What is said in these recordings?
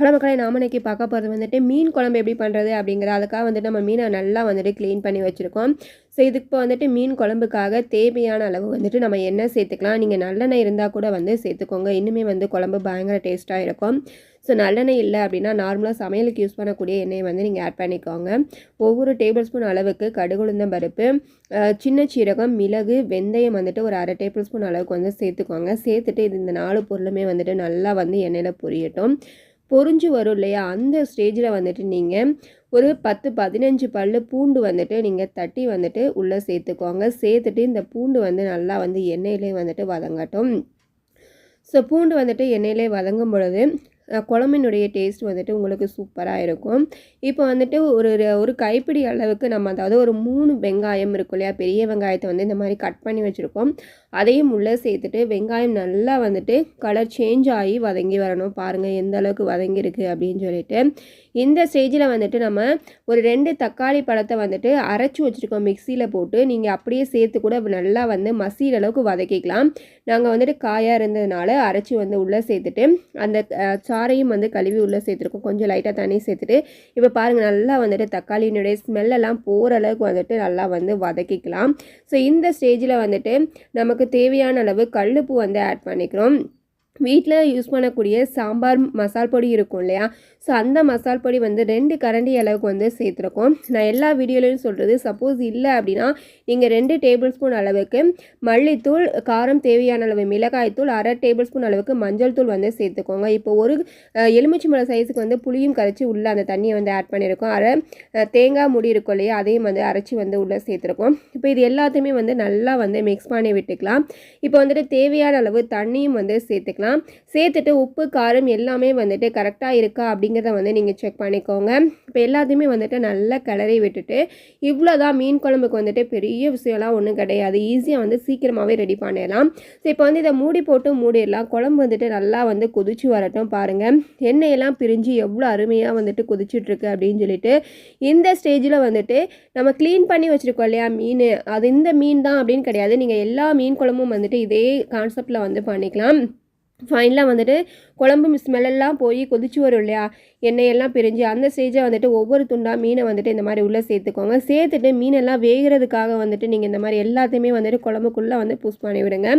Hello மக்களை நாம் இன்றைக்கி பார்க்க போகிறது வந்துட்டு மீன் குழம்பு எப்படி பண்ணுறது அப்படிங்கிறது அதுக்காக வந்துட்டு நம்ம மீனை நல்லா வந்துட்டு க்ளீன் பண்ணி வச்சுருக்கோம். ஸோ இதுக்கு இப்போ வந்துட்டு மீன் குழம்புக்காக தேவையான அளவு வந்துட்டு நம்ம எண்ணெய் சேர்த்துக்கலாம். நீங்கள் நல்லெண்ணெய் இருந்தால் கூட வந்து சேர்த்துக்கோங்க. இன்னுமே வந்து குழம்பு பயங்கர டேஸ்ட்டாக இருக்கும். ஸோ நல்லெண்ணெய் இல்லை அப்படின்னா நார்மலாக சமையலுக்கு யூஸ் பண்ணக்கூடிய எண்ணெயை வந்து நீங்கள் ஆட் பண்ணிக்கோங்க. ஒவ்வொரு டேபிள் ஸ்பூன் அளவுக்கு கடுகுளுந்தம் பருப்பு சின்ன சீரகம் மிளகு வெந்தயம் வந்துட்டு ஒரு அரை டேபிள் ஸ்பூன் அளவுக்கு வந்து சேர்த்துக்கோங்க. சேர்த்துட்டு இது இந்த நாலு பொருளுமே வந்துட்டு நல்லா வந்து எண்ணெயில் பொரியட்டும். பொறிஞ்சு வரும் இல்லையா? அந்த ஸ்டேஜில் வந்துட்டு நீங்கள் ஒரு பத்து பதினஞ்சு பல் பூண்டு வந்துட்டு நீங்கள் தட்டி வந்துட்டு உள்ளே சேர்த்துக்கோங்க. சேர்த்துட்டு இந்த பூண்டு வந்து நல்லா வந்து எண்ணெயிலே வந்துட்டு வதங்கட்டும். ஸோ பூண்டு வந்துட்டு எண்ணெயிலே வதங்கும் பொழுது குழம்பினுடைய டேஸ்ட் வந்துட்டு உங்களுக்கு சூப்பராக இருக்கும். இப்போ வந்துட்டு ஒரு ஒரு கைப்பிடி அளவுக்கு நம்ம அதாவது ஒரு மூணு வெங்காயம் இருக்கும் இல்லையா? பெரிய வெங்காயத்தை வந்து இந்த மாதிரி கட் பண்ணி வச்சுருக்கோம். அதையும் உள்ளே சேர்த்துட்டு வெங்காயம் நல்லா வந்துட்டு கலர் சேஞ்ச் ஆகி வதங்கி வரணும். பாருங்கள் எந்த அளவுக்கு வதங்கியிருக்கு அப்படின்னு சொல்லிட்டு. இந்த ஸ்டேஜில் வந்துட்டு நம்ம ஒரு ரெண்டு தக்காளி பழத்தை வந்துட்டு அரைச்சி வச்சுருக்கோம் மிக்சியில் போட்டு. நீங்கள் அப்படியே சேர்த்து கூட நல்லா வந்து மசிகிற அளவுக்கு வதக்கிக்கலாம். நாங்கள் வந்துட்டு காயாக இருந்ததுனால அரைச்சி வந்து உள்ளே சேர்த்துட்டு அந்த சாறையும் வந்து கழுவி உள்ளே சேர்த்துருக்கோம். கொஞ்சம் லைட்டாக தண்ணி சேர்த்துட்டு இப்போ பாருங்கள் நல்லா வந்துட்டு தக்காளியினுடைய ஸ்மெல்லெல்லாம் போகிற அளவுக்கு வந்துட்டு நல்லா வந்து வதக்கிக்கலாம். ஸோ இந்த ஸ்டேஜில் வந்துட்டு நமக்கு தேவையான அளவு கல்லுப்பு வந்து ஆட் பண்ணிக்கிறோம். வீட்டில் யூஸ் பண்ணக்கூடிய சாம்பார் மசால் பொடி இருக்கும் இல்லையா? ஸோ அந்த மசால் பொடி வந்து ரெண்டு கரண்டி அளவுக்கு வந்து சேர்த்துருக்கோம். நான் எல்லா வீடியோலையும் சொல்கிறது சப்போஸ் இல்லை அப்படின்னா நீங்கள் ரெண்டு டேபிள் ஸ்பூன் அளவுக்கு மல்லித்தூள் காரம் தேவையான அளவு மிளகாய்த்தூள் அரை டேபிள் ஸ்பூன் அளவுக்கு மஞ்சள் தூள் வந்து சேர்த்துக்கோங்க. இப்போ ஒரு எலுமிச்சி மலை சைஸுக்கு வந்து புளியும் கரைச்சி உள்ளே அந்த தண்ணியை வந்து ஆட் பண்ணியிருக்கோம் அரை தேங்காய் முடி இருக்கும் இல்லையா? அதையும் வந்து அரைச்சி வந்து உள்ளே சேர்த்துருக்கோம். இப்போ இது எல்லாத்தையுமே வந்து நல்லா வந்து மிக்ஸ் பண்ணி விட்டுக்கலாம். இப்போ வந்துட்டு தேவையான அளவு தண்ணியும் வந்து சேர்த்துக்கலாம். சேர்த்துக்கலாம் சேர்த்துட்டு உப்பு காரம் எல்லாமே வந்துட்டு கரெக்டாக இருக்கா அப்படிங்கிறத வந்து நீங்கள் செக் பண்ணிக்கோங்க. இப்போ எல்லாத்தையுமே வந்துட்டு நல்லா கிளறி விட்டுட்டு இவ்வளோ தான் மீன் குழம்புக்கு வந்துட்டு பெரிய விஷயம்லாம் ஒன்றும் கிடையாது. ஈஸியாக வந்து சீக்கிரமாகவே ரெடி பண்ணிடலாம். ஸோ இப்போ வந்து இதை மூடி போட்டு மூடிடலாம். குழம்பு வந்துட்டு நல்லா வந்து கொதிச்சு வரட்டும் பாருங்கள் எண்ணெயெல்லாம் பிரிஞ்சு எவ்வளோ அருமையாக வந்துட்டு கொதிச்சுட்ருக்கு அப்படின்னு சொல்லிட்டு இந்த ஸ்டேஜில் வந்துட்டு நம்ம க்ளீன் பண்ணி வச்சுருக்கோம் இல்லையா மீன்? அது இந்த மீன் தான் அப்படின்னு கிடையாது. நீங்கள் எல்லா மீன் குழம்பும் வந்துட்டு இதே கான்செப்டில் வந்து பண்ணிக்கலாம். ஃபைனலாக வந்துட்டு குழம்பு ஸ்மெல்லெல்லாம் போய் கொதிச்சு வரும் இல்லையா? எண்ணெயெல்லாம் பிரிஞ்சு அந்த ஸ்டேஜை வந்துட்டு ஒவ்வொரு துண்டாக மீனை வந்துட்டு இந்த மாதிரி உள்ளே சேர்த்துக்கோங்க. சேர்த்துட்டு மீனெல்லாம் வேகிறதுக்காக வந்துட்டு நீங்கள் இந்த மாதிரி எல்லாத்தையுமே வந்துட்டு குழம்புக்குள்ளே வந்து பூஸ் பண்ணி விடுங்க.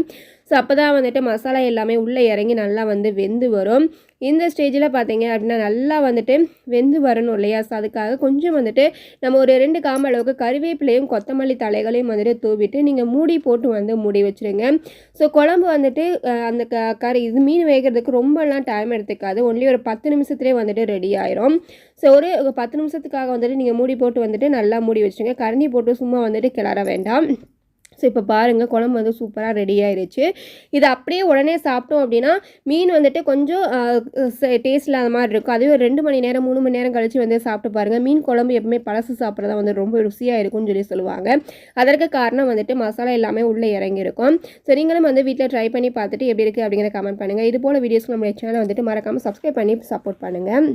ஸோ அப்போ தான் வந்துட்டு மசாலா எல்லாமே உள்ளே இறங்கி நல்லா வந்து வெந்து வரும். இந்த ஸ்டேஜில் பார்த்தீங்க அப்படின்னா நல்லா வந்துட்டு வெந்து வரணும் இல்லையா? ஸோ அதுக்காக கொஞ்சம் வந்துட்டு நம்ம ஒரு ரெண்டு காம்பு அளவுக்கு கருவேப்பிலையும் கொத்தமல்லி தலைகளையும் வந்துட்டு தூவிட்டு நீங்கள் மூடி போட்டு வந்து மூடி வச்சுருங்க. ஸோ குழம்பு வந்துட்டு அந்த க கறி இது மீன் வேகிறதுக்கு ரொம்பலாம் டைம் எடுத்துக்காது. ஒன்லி ஒரு பத்து நிமிஷத்துலேயே வந்துட்டு ரெடி ஆயிரும். ஸோ ஒரு பத்து நிமிஷத்துக்காக வந்துட்டு நீங்கள் மூடி போட்டு வந்துட்டு நல்லா மூடி வச்சுருங்க. கரண்டி போட்டு சும்மா வந்துட்டு கிளற வேண்டாம். ஸோ இப்போ பாருங்கள் குழம்பு வந்து சூப்பராக ரெடி ஆயிடுச்சு இது அப்படியே உடனே சாப்பிட்டோம் அப்படின்னா மீன் வந்துட்டு கொஞ்சம் டேஸ்ட் இல்லாத மாதிரி இருக்கும். அதுவே ஒரு ரெண்டு மணி நேரம் மூணு மணி நேரம் கழித்து வந்து சாப்பிட்டு பாருங்கள் மீன் குழம்பு எப்பவுமே பழசு சாப்பிட்றதா வந்து ரொம்ப ருசியாக இருக்கும்னு சொல்லி சொல்லுவாங்க. அதற்கு காரணம் வந்துட்டு மசாலா எல்லாமே உள்ளே இறங்கியிருக்கும். ஸோ நீங்களும் வந்து வீட்டில் ட்ரை பண்ணி பார்த்துட்டு எப்படி இருக்குது அப்படிங்கிற கமெண்ட் பண்ணுங்கள் இது போல் வீடியோஸ்க்கு நம்மளுடைய சேனல் வந்துட்டு மறக்காமல் சப்ஸ்கிரைப் பண்ணி சப்போர்ட் பண்ணுங்கள்